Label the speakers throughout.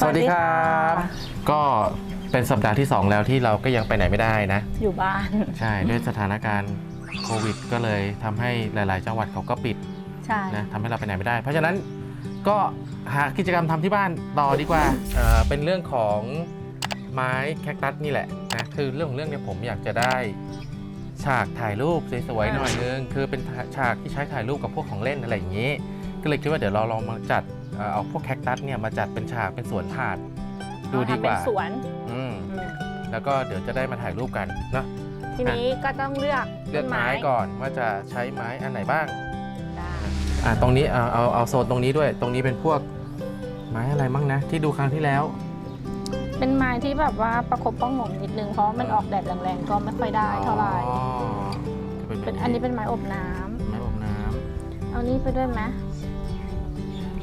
Speaker 1: สวัสดีครับ ก็เป็นสัปดาห์ที่ 2 แล้วที่เราก็ยังไปไหนไม่ได้นะ
Speaker 2: อยู่บ้าน
Speaker 1: ใช่ด้วยสถานการณ์โควิด ก็เลยทำให้หลาย ๆ จังหวัดเขาก็ปิด
Speaker 2: ใช่
Speaker 1: นะทำให้เราไปไหนไม่ได้ เพราะฉะนั้นก็หากิจกรรมทำที่บ้านต่อดีกว่าเอ่อเป็นเรื่องของไม้แคคตัสนี่แหละนะคือเรื่องของเรื่องเนี่ยผมอยากจะได้ฉากถ่ายรูปสวยๆหน่อยนึงคือเป็นฉากที่ใช้ถ่ายรูปกับพวกของเล่นอะไรอย่างนี้ ก็เลยคิดว่าเดี๋ยวเราลองมาจัด เอ่อเอาพวกแคคตัสเนี่ยมาจัดเป็นฉากเป็นสวนถาด ดูดีกว่า
Speaker 2: เอทำเป็นสวน
Speaker 1: อืม
Speaker 2: อืม
Speaker 1: แล้วก็เดี๋ยวจะได้มาถ่ายรูปกันเนาะ
Speaker 2: ทีนี้ก็ต้องเลือก
Speaker 1: เลือก
Speaker 2: ต้น
Speaker 1: ไม้ก่อนว่าจะใช้ไม้อันไหนบ้าง
Speaker 2: ได้
Speaker 1: อ่าตรงนี้เอาเอาเอาโซนตรงนี้ด้วย ตรงนี้เป็นพวกไม้อะไรบ้างนะ ที่ดูครั้งที่แล้ว
Speaker 2: เป็นไม้ที่แบบว่าประคบประหงมนิดนึงเพราะมันออกแดดแรงๆก็ไม่ค่อยได้เท่าไหร่
Speaker 1: อ๋อจะ
Speaker 2: เป็นอันนี้เป็นไม้อบน้ำ
Speaker 1: ไม้อบน้
Speaker 2: เอานี่ไปด้วยไหม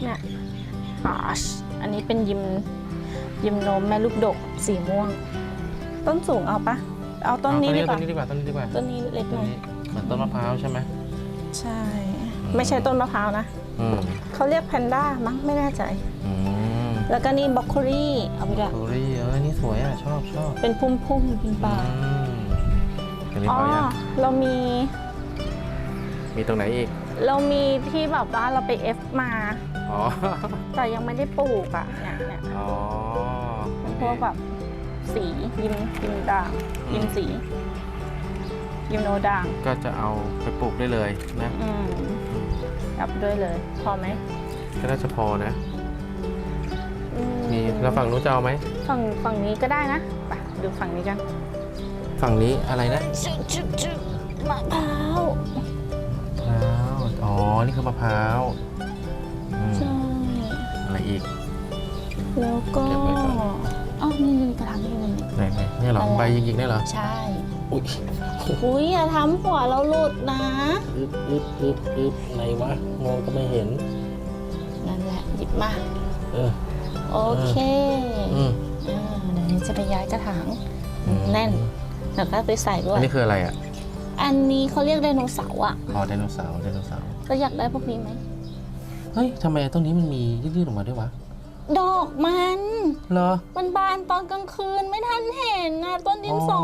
Speaker 2: เนี่ย อาชอันนี้เป็นยิมยิมโนมแม่ลูกดกสีม่วง ต้นสูงเอาปะเอาำต้นนี้ดีก
Speaker 1: ต้
Speaker 2: ว่าน
Speaker 1: นี้ดีกว่าต้นนี้ดีกว่า
Speaker 2: ต้นนี้เล็ก
Speaker 1: ต้
Speaker 2: ห
Speaker 1: น
Speaker 2: น่อย
Speaker 1: นี้เหมือนต้นมะพร้าวใช่ไหม
Speaker 2: ใช่
Speaker 1: อืม
Speaker 2: ไม่ใช่ต้นมะพร้าวนะ
Speaker 1: อืม
Speaker 2: เขาเรียกแพนด้ามั้งไม่แน่ใจ
Speaker 1: อืม
Speaker 2: แล้วก็นี่บล็อกโคลี่เอาไปด้วย
Speaker 1: โคลี่เออนี่สวยอะชอบชอบ
Speaker 2: เป็นพุ่มๆเป็นปลา
Speaker 1: อืมอันนี้
Speaker 2: อ๋
Speaker 1: พ
Speaker 2: อ
Speaker 1: อยัง
Speaker 2: เรามี
Speaker 1: มีตรงไหนอีก
Speaker 2: เรามีที่แบบว่าเราไปเอฟมา
Speaker 1: อ๋อ
Speaker 2: แต่ยังไม่ได้ปลูกอะเนี่ยเนี่ย
Speaker 1: อ๋อ
Speaker 2: เป็นพวกแบบสียิมยิมด่างยิมสียิมโนด่าง
Speaker 1: ก็จะเอาไปปลูกได้เลยนะ
Speaker 2: อืมจับด้วยเลย พอไหม
Speaker 1: ก็น่าจะพอนะ
Speaker 2: อื
Speaker 1: มีแล้วฝั่งนู้นจะเอาไหม
Speaker 2: ฝั่งฝั่งนี้ก็ได้นะไปดูฝั่งนี้กัน
Speaker 1: ฝั่งนี้อะไรนะ
Speaker 2: ชึบชึบชึบมะพร้าว
Speaker 1: มะพร้าวอ๋อ นี่คือมะพร้าวอืม
Speaker 2: ใช่
Speaker 1: อะไรอีก
Speaker 2: แล้วก็
Speaker 1: เก็บไว้ก่อน
Speaker 2: อ๋อนี่นี่กระถางนี่นี่
Speaker 1: ไหนไหนเนี่ยเหรอใบยิงๆได้เหรอ
Speaker 2: ใช่
Speaker 1: อุ๊ย
Speaker 2: อุ้ยอย่าทำหัวเราหลุดนะ
Speaker 1: อึบอึบอึบอึบไหนวะมองก็ไม่เห็น
Speaker 2: นั่นแหละ หยิบมา
Speaker 1: เออ
Speaker 2: โอเค
Speaker 1: อืม
Speaker 2: อ่าเดี๋ยวนี้จะไปย้ายกระถาง
Speaker 1: อืม
Speaker 2: แน่น แล้วก็ไปใส่ด้ว
Speaker 1: อั
Speaker 2: ย
Speaker 1: นนี้คืออะไรอะ
Speaker 2: อันนี้เขาเรียกไดโนเสาร์อะ
Speaker 1: อ๋อไดโนเสาร์ไดโนเสาร์
Speaker 2: ก็อยากได้พวกนี้ไหม
Speaker 1: เฮ้ยทำไมต้นนี้มันมียืดๆออกมาด้วยวะ
Speaker 2: ดอกมัน
Speaker 1: เหรอ
Speaker 2: มันบานตอนกลางคืนไม่ทันเห็นนะต้นดินสอ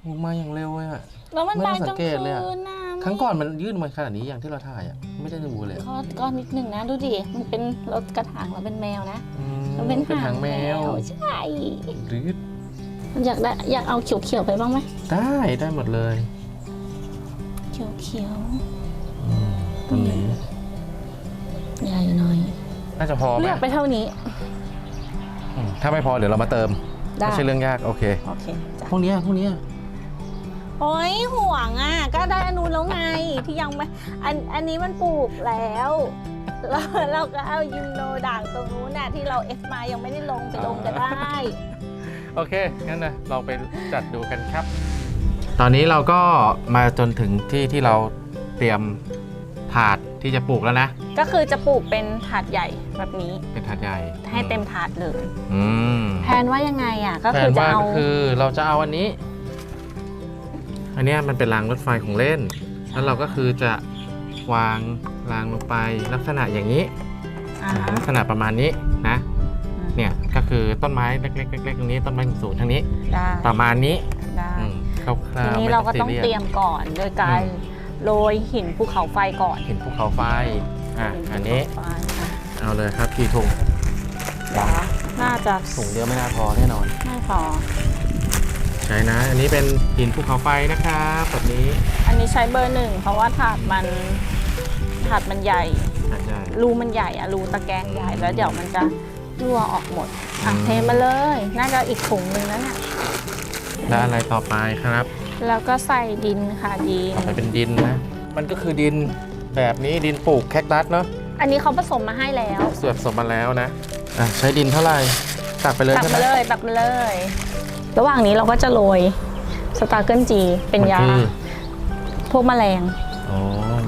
Speaker 1: โอ้มาอย่างเร็วเลยอะ
Speaker 2: แล้วมัน
Speaker 1: ไม่ได้
Speaker 2: บาน
Speaker 1: สั
Speaker 2: กลาง
Speaker 1: งเกต
Speaker 2: คื
Speaker 1: เลยอะ
Speaker 2: นนะ
Speaker 1: ครั้งก่อนมันยื่นมาขนาดนี้อย่างที่เราถ่ายอะไม่ได้ดูเลยอะ
Speaker 2: ก็ก็นิดหนึ่งนะดูดิ มันเป็นรถกระถางแล้วเป็นแมวนะ
Speaker 1: อืม
Speaker 2: มันเป็น
Speaker 1: เป็นหางแมว
Speaker 2: ใช่
Speaker 1: หรือ
Speaker 2: มันอยากได้อยากเอาเขียวๆไปบ้างไหม
Speaker 1: ได้ได้หมดเลย
Speaker 2: เขียว
Speaker 1: อืมต้นนี้
Speaker 2: ๆใหญ่หน่อย
Speaker 1: น่าจะพอไหม
Speaker 2: เลือกไปเท่านี้
Speaker 1: อืมถ้าไม่พอเดี๋ยวเรามาเติม
Speaker 2: ได้
Speaker 1: ไม่ใช่เรื่องยาก โอเค
Speaker 2: โอเคจ้ะ
Speaker 1: พวกเนี้ยพวกเนี้ย
Speaker 2: โอ้ยห่วงอะ ก็ได้อนนุนแล้วไงที่ยังไม่อันอันนี้มันปลูกแล้วเราเราก็เอายิมโนด่างตรงนู้นน่ะที่เราเอฟมายังไม่ได้ลงไปลงก็ได้
Speaker 1: โอเค งั้นนะลองไปจัดดูกันครับ ตอนนี้เราก็มาจนถึงที่ที่เราเตรียมถาดที่จะปลูกแล้วนะ
Speaker 2: ก็คือจะปลูกเป็นถาดใหญ่แบบนี้
Speaker 1: เป็นถาดใหญ่
Speaker 2: ให้เต็มถาดเลย
Speaker 1: อืม
Speaker 2: แพนว่ายังไงอะก็
Speaker 1: แผ
Speaker 2: คือนจะ
Speaker 1: ว่า
Speaker 2: เอา
Speaker 1: ก็คือเราจะเอาอันนี้ อันเนี้ยมันเป็นรางรถไฟของเล่น แล้วเราก็คือจะวางรางลงไปลักษณะอย่างนี้
Speaker 2: อ่า
Speaker 1: ลักษณะประมาณนี้นะ เนี่ยก็คือต้นไม้เล็กๆเล็กๆตรงนี้ต้นไม้สูงๆทางนี้
Speaker 2: ได้
Speaker 1: ประมาณนี้
Speaker 2: ได้
Speaker 1: อืม คร่าว
Speaker 2: ที
Speaker 1: ๆ
Speaker 2: นี้
Speaker 1: ไม่
Speaker 2: เราก็ต้อง
Speaker 1: ซี
Speaker 2: เตรียมก่อนโดยการโรยหินภูเขาไฟก่อน
Speaker 1: เห็นภูเขาไฟอะ
Speaker 2: หิ
Speaker 1: อัน
Speaker 2: ภู
Speaker 1: นี้
Speaker 2: เขาไฟอะ
Speaker 1: เอาเลยครับกี่ถุง
Speaker 2: เดี๋ยวน่าจะ
Speaker 1: ถุงเดียวไม่น่าพอแน่นอน
Speaker 2: ไม่พอ
Speaker 1: ใช่นะ อันนี้เป็นหินภูเขาไฟนะครับแบบนี้
Speaker 2: อันนี้ใช้เบอร์หนึ่งเพราะว่าถาดมันถาดมันใหญ่
Speaker 1: อาจจะ
Speaker 2: รูมันใหญ่อะรูตะแกรงใหญ่แล้วเดี๋ยวมันจะรั่วออกหมดอะ
Speaker 1: อืม
Speaker 2: เทมาเลย น่าจะอีกถุงหนึ่งแล้วเนี่ย
Speaker 1: แล้วอะไรต่อไปครับ
Speaker 2: แล้วก็ใส่ดินค่ะดิน
Speaker 1: ต่อไปเป็นดินนะ มันก็คือดินแบบนี้ดินปลูกแคคตัสเนาะ
Speaker 2: อันนี้เขาผสมมาให้แล้ว
Speaker 1: เสือบสมมาแล้วนะอะใช้ดินเท่าไหร่ตักไปเลย
Speaker 2: ตัก
Speaker 1: ใช่ไหม
Speaker 2: มาเลยตักมาเลย ระหว่างนี้เราก็จะโรยสตาร์เกิลจีเป็นยา
Speaker 1: มัคือ
Speaker 2: พวกแมลง
Speaker 1: อ๋อ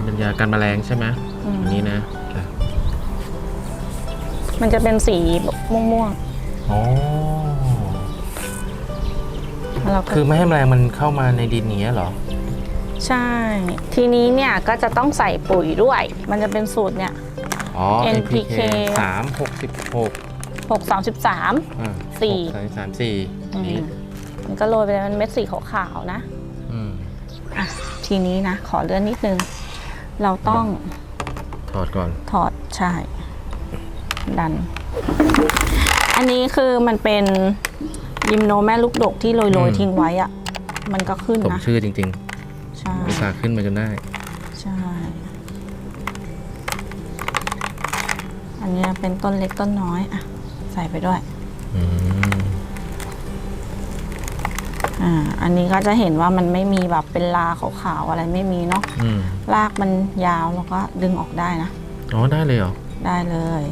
Speaker 1: เป็นยากันแมลงใช่ไหม
Speaker 2: อืม
Speaker 1: อันนี้นะอะ
Speaker 2: มันจะเป็นสีแบบม่วง
Speaker 1: อ๋อ
Speaker 2: ๆ แล้วเราก็
Speaker 1: คือไม่ให้แมลงมันเข้ามาในดินอย่างเงี้ยเหรอ
Speaker 2: ใช่ ทีนี้เนี่ยก็จะต้องใส่ปุ๋ยด้วย มันจะเป็นสูตรเนี่ย
Speaker 1: อ๋อ
Speaker 2: NPK
Speaker 1: สามหกสิบหก
Speaker 2: หกสามสิบสาม
Speaker 1: อ่า
Speaker 2: สี่
Speaker 1: หกสามสามสี่นี่
Speaker 2: มันก็โรยไปเลยมันเม็ดสีขาวๆนะ
Speaker 1: อืม
Speaker 2: อะทีนี้นะ ขอเลื่อนนิดนึง เราต้อง
Speaker 1: ถอดก่อน
Speaker 2: ถอดใช่ดัน อันนี้คือมันเป็น ยิมโนแม่ลูกดกที่โรยๆทิ้งไว้อะมันก็ขึ้น
Speaker 1: ผม
Speaker 2: นะ
Speaker 1: ชื่อจริง
Speaker 2: ใช่
Speaker 1: ๆอุตส่าห์ขึ้นมาจนได้
Speaker 2: ใช่อันนี้เป็นต้นเล็กต้นน้อยอะใส่ไปด้วย
Speaker 1: อืม
Speaker 2: อ่า อันนี้ก็จะเห็นว่ามันไม่มีแบบเป็นลาขาวๆอะไรไม่มีเนาะ
Speaker 1: อืม
Speaker 2: รากมันยาวแล้วก็ดึงออกได้นะ
Speaker 1: อ๋อได้เลยเหรอ
Speaker 2: ได้เลย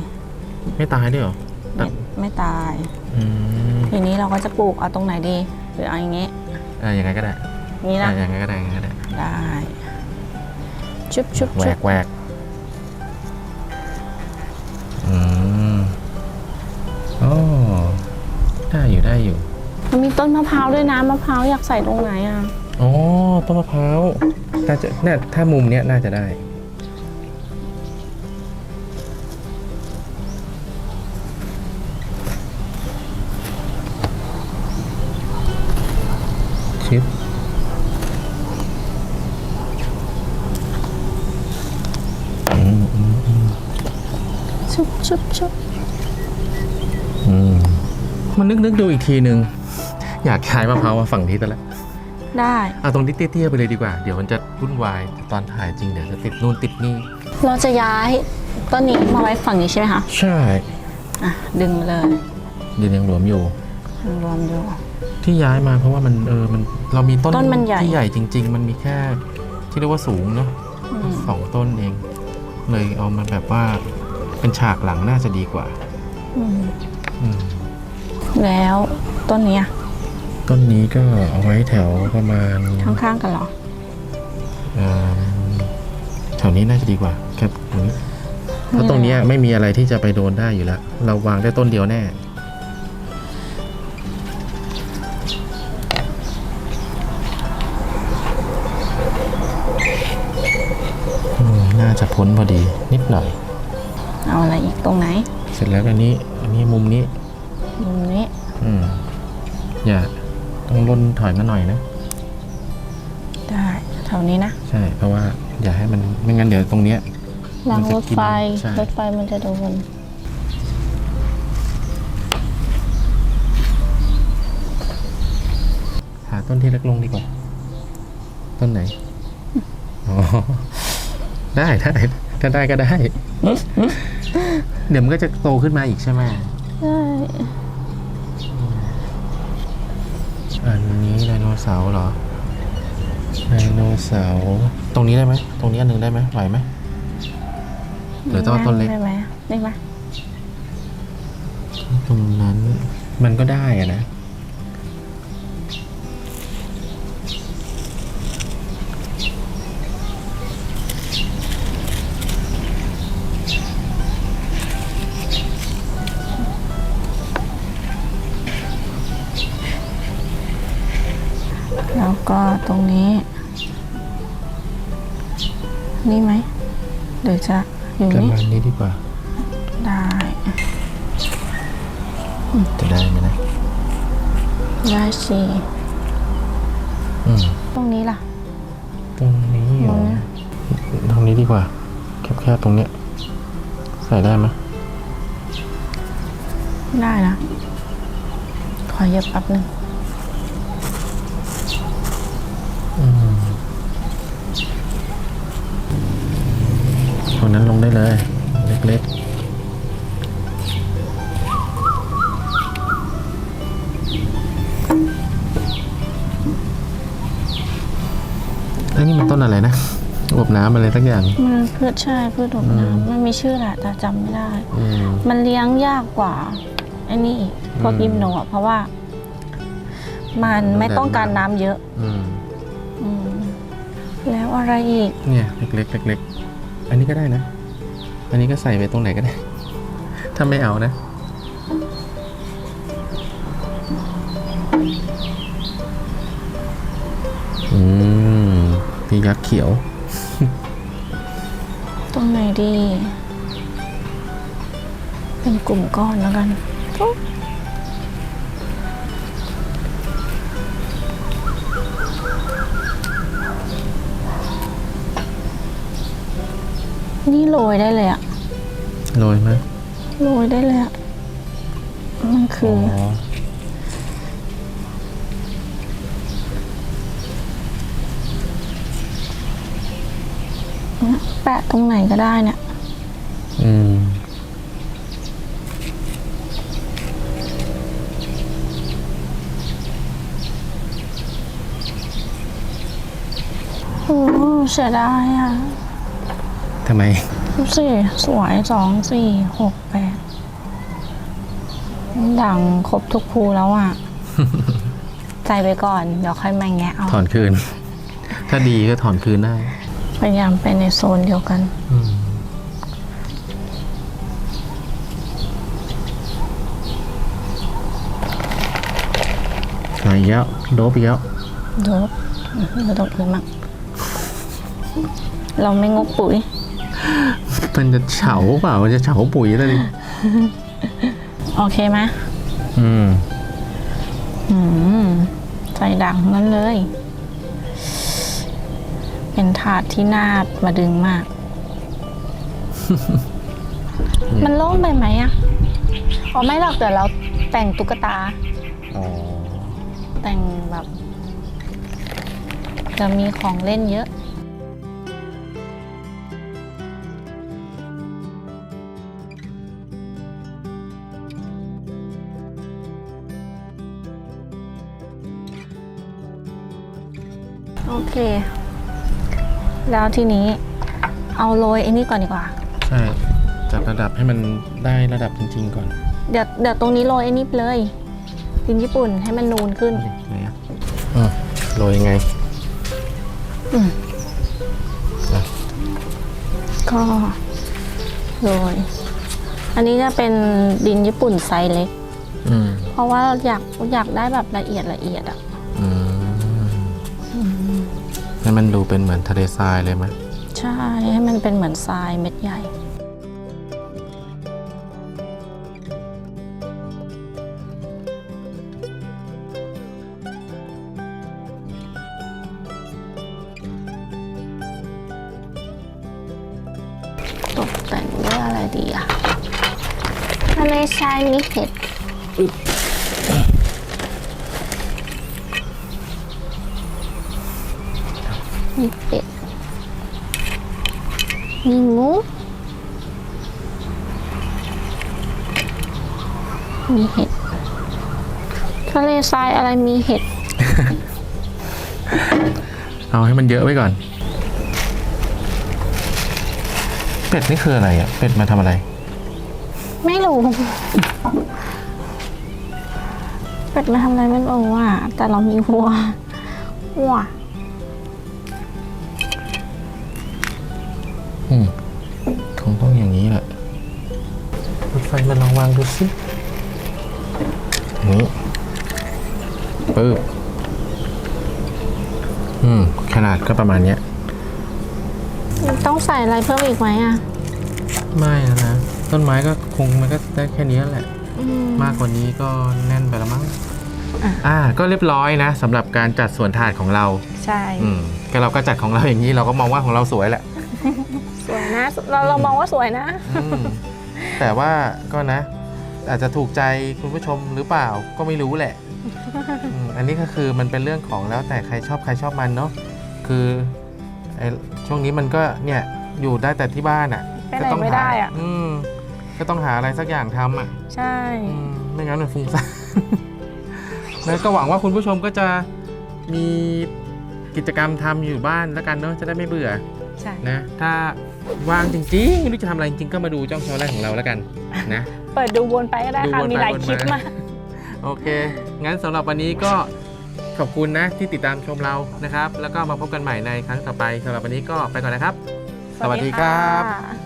Speaker 1: ไม่ตายด้วยเหรอ
Speaker 2: ไม่ไม่ตาย
Speaker 1: อืม
Speaker 2: ทีนี้เราก็จะปลูกเอาตรงไหนดี หรือเอาอย่างงี้
Speaker 1: อ่ายังไงก็ได้
Speaker 2: นี่
Speaker 1: อ่า
Speaker 2: นะ
Speaker 1: ยังไงก็ได้ยังไงก็ได้
Speaker 2: ได้ชุบชุบ
Speaker 1: แหว
Speaker 2: ชุบ
Speaker 1: กแหวกอืมโอ้ได้อยู่ได้อยู่
Speaker 2: มันมีต้นมะพร้าวด้วยนะมะพร้าวอยากใส่ตรงไหนอะ
Speaker 1: อ๋อต้นมะพร้าวน่าจะเนี่ยถ้ามุมเนี้ยน่าจะได้ ชิปอืมอืมอืม
Speaker 2: ชุบชุบชุบ
Speaker 1: อืมมันนึกนึกดูอีกทีนึงอยากขายมะพร้าวมาฝั่งนี้แต่ละ
Speaker 2: ได้
Speaker 1: เอาตรงนี้เตี้ยๆไปเลยดีกว่า เดี๋ยวมันจะวุ่นวายตอนถ่ายจริงเดี๋ยวจะติดนู่นติดนี่
Speaker 2: เราจะย้ายต้นนี้มาไว้ฝั่งนี้ใช่ไหมคะ
Speaker 1: ใช่
Speaker 2: อะ ดึงมาเลย
Speaker 1: เดี๋ยวยังหลวมอยู่
Speaker 2: รวมดู
Speaker 1: ที่ย้ายมาเพราะว่ามันเออมันเรามีต้น
Speaker 2: ต้นมันใหญ่
Speaker 1: ที่ใหญ่จริง ๆ มันมีแค่ที่เรียกว่าสูงเนาะ
Speaker 2: อืม
Speaker 1: สองต้นเอง เลยเอามาแบบว่าเป็นฉากหลังน่าจะดีกว่า
Speaker 2: อืม
Speaker 1: อืม
Speaker 2: แล้วต้นนี้อะ
Speaker 1: ต้นนี้ก็เอาไว้แถวประมาณ
Speaker 2: ข้างๆกันเหรอ
Speaker 1: เอ่อแถวนี้น่าจะดีกว่าแค่ตรงนี้เพราะตรงเนี้ยไม่มีอะไรที่จะไปโดนได้อยู่แล้ว เราวางได้ต้นเดียวแน่ พ้นพอดีนิดหน่อย
Speaker 2: เอาอะไรอีกตรงไหน
Speaker 1: เสร็จแล้วอันนี้ อันนี้มุมนี้
Speaker 2: มุมนี้
Speaker 1: อืมอย่าต้องล่นถอยมาหน่อยนะ
Speaker 2: ได้แถวนี้นะ
Speaker 1: ใช่ เพราะว่าอย่าให้มันไม่งั้นเดี๋ยวตรงเนี้ย
Speaker 2: รางรถไฟ
Speaker 1: ใช่
Speaker 2: รถไฟมันจะโดน
Speaker 1: หาต้นที่เล็กลงดีกว่า ต้นไหน อ๋อ ได้ได้ถ้าได้ก็ได้ เดี๋ยวมันก็จะโตขึ้นมาอีกใช่ไหม
Speaker 2: ใช่
Speaker 1: อันนี้ไดโนเสาร์เหรอไดโนเสาร์ตรงนี้ได้ไหมตรงนี้อันหนึ่งได้ไหมไหวไหมหรือต้องเอาต้นเล็ก
Speaker 2: ได้ไหมได้ไหม
Speaker 1: ตรงนั้นมันก็ได้อะนะ
Speaker 2: แล้วก็ตรงนี้ นี่ไหมหรือจะอยู่
Speaker 1: ประ
Speaker 2: นี่
Speaker 1: มาณนี้ดีกว่า
Speaker 2: ได้
Speaker 1: จะได้ไหมนะ
Speaker 2: ได้สิ
Speaker 1: อืม
Speaker 2: ตรงนี้ล่ะ
Speaker 1: ตรงนี้เหรอตรงนี้ดีกว่า แคบๆตรงเนี้ย ใส่ได้ไหม
Speaker 2: ได้นะ ขอเหย็บแป๊บหนึ่ง
Speaker 1: อืม ตรงนั้นลงได้เลย เล็กๆแล้วนี่มันต้นอะไรนะอวบน้ำอะไรสักอย่าง
Speaker 2: มันพืชใช่พืชดอก
Speaker 1: อืม
Speaker 2: น้ำมันมีชื่อแหละแต่จำไม่ได้
Speaker 1: อืม
Speaker 2: มันเลี้ยงยากกว่าไอ้นี่อีกพวก
Speaker 1: อืม
Speaker 2: ยิมโนอะเพราะว่า มันไม่ต้องการน้ำเยอะ
Speaker 1: อืม
Speaker 2: อืมแล้วอะไรอีก
Speaker 1: เนี่ย เล็กๆเล็กๆ อันนี้ก็ได้นะ อันนี้ก็ใส่ไปตรงไหนก็ได้ ถ้าไม่เอานะ อืมพี่ยักษ์เขียว
Speaker 2: ตรงไหนดี เป็นกลุ่มก้อนแล้วกัน นี่โรยได้เลยอะ
Speaker 1: โรยไหม
Speaker 2: โรยได้เลยอะมันคืออ
Speaker 1: อ
Speaker 2: แปะตรงไหนก็ได้เนี่ย
Speaker 1: อืม
Speaker 2: โอ้เสียดายอะ
Speaker 1: ทำไม
Speaker 2: ดูสิสวยสองสี่หกแปดดังครบทุกภูแล้วอะ ใจไปก่อน เดี๋ยวค่อยมาแงะเอา
Speaker 1: ถอนคืน ถ้าดีก็ถอนคืนได้
Speaker 2: พยายามไปในโซนเดียวกัน
Speaker 1: อืมมาอีกแล้วโดบอีกแล้ว
Speaker 2: โดบเราต้องอื่นมั่งเราไม่งกปุ๋ย
Speaker 1: มันจะเฉาเปล่า มันจะเฉาปุ๋ยเลยดิ
Speaker 2: โอเคไหม
Speaker 1: อืม
Speaker 2: อืมใจดังนั้นเลย เป็นถาดที่น่ามาดึงมาก มันโล่งไปไหมอะอ๋อไม่หรอกเดี๋ยวเราแต่งตุ๊กตา
Speaker 1: อ๋อ
Speaker 2: แต่งแบบ จะมีของเล่นเยอะ เค แล้วทีนี้เอาโรยไอ้นี่ก่อนดีกว่า
Speaker 1: ใช่จัดระดับให้มันได้ระดับจริงๆก่อน
Speaker 2: เดี๋ยวเดี๋ยวตรงนี้โรยไอ้นี่ไปเลยดินญี่ปุ่นให้มันนูนขึ้น
Speaker 1: ไหนอะอะโรยยังไง
Speaker 2: ก็โรยอันนี้จะเป็นดินญี่ปุ่นไซส์เล็ก
Speaker 1: อืม
Speaker 2: เพราะว่าอยากอยากได้แบบละเอียดละเอียดอะ
Speaker 1: อืม ให้มันดูเป็นเหมือนทะเลทรายเลยไหม
Speaker 2: ใช่ให้มันเป็นเหมือนทรายเม็ดใหญ่ ตกแต่งด้วยอะไรดีอะทะเลทรายมีเห็ด มีเป็ดมีงูมีเห็ดทะเลทรายอะไรมีเห็ด
Speaker 1: เอาให้มันเยอะไว้ก่อน เป็ดนี่คืออะไรอะ เป็ดมาทำอะไร
Speaker 2: ไม่รู้เป็ดมาทำอะไรไม่รู้อะแต่เรามีวัววัว
Speaker 1: อืมคงต้องอย่างนี้แหละรถไฟมันลองวางดูสิอย่างนี้ปึ๊บอืม ขนาดก็ประมาณเนี้ย
Speaker 2: ต้องใส่อะไรเพิ่มอีกไหมอะ
Speaker 1: ไม่นะนะ ต้นไม้ก็คงมันก็ได้แค่นี้แหละ
Speaker 2: อืม
Speaker 1: มากกว่านี้ก็แน่นไปแล้วมั้ง
Speaker 2: อะ
Speaker 1: อ่า ก็เรียบร้อยนะสำหรับการจัดสวนถาดของเรา
Speaker 2: ใช่
Speaker 1: อืมก็เราก็จัดของเราอย่างนี้เราก็มองว่าของเราสวยแหละ
Speaker 2: ส วยนะ เราเรามองว่าสวยนะ
Speaker 1: อืมแต่ว่าก็นะ อาจจะถูกใจคุณผู้ชมหรือเปล่าก็ไม่รู้แหละอืมอันนี้ก็คือมันเป็นเรื่องของแล้วแต่ใครชอบใครชอบมันเนาะคือไอ้ช่วงนี้มันก็เนี่ยอยู่ได้แต่ที่บ้านอะ
Speaker 2: ไปไหน
Speaker 1: ก็ต้
Speaker 2: ไม่
Speaker 1: หา
Speaker 2: ได้อะ
Speaker 1: อืมก็ต้องหาอะไรสักอย่างทำอะ
Speaker 2: ใช่
Speaker 1: อืมไม่งั้นมันฟุ้งซ่าน แล้วก็หวังว่าคุณผู้ชมก็จะมีกิจกรรมทำอยู่บ้านแล้วกันเนาะจะได้ไม่เบื่อ
Speaker 2: ใช่
Speaker 1: นะ ถ้า ว่างจริงๆไม่รู้จะทำอะไรจริงๆก็มาดูจ้องชอแรกของเราแล้วกันนะ
Speaker 2: เปิดดูวนไปก็ได้ค่ะ
Speaker 1: ดูวนไป
Speaker 2: มีหลาย
Speaker 1: วนมา
Speaker 2: คลิปมาก
Speaker 1: โอเค งั้นสำหรับวันนี้ก็ขอบคุณนะที่ติดตามชมเรานะครับ แล้วก็มาพบกันใหม่ในครั้งต่อไปสำหรับวันนี้ก็ไปก่อนนะครับ สวัสดีครับะ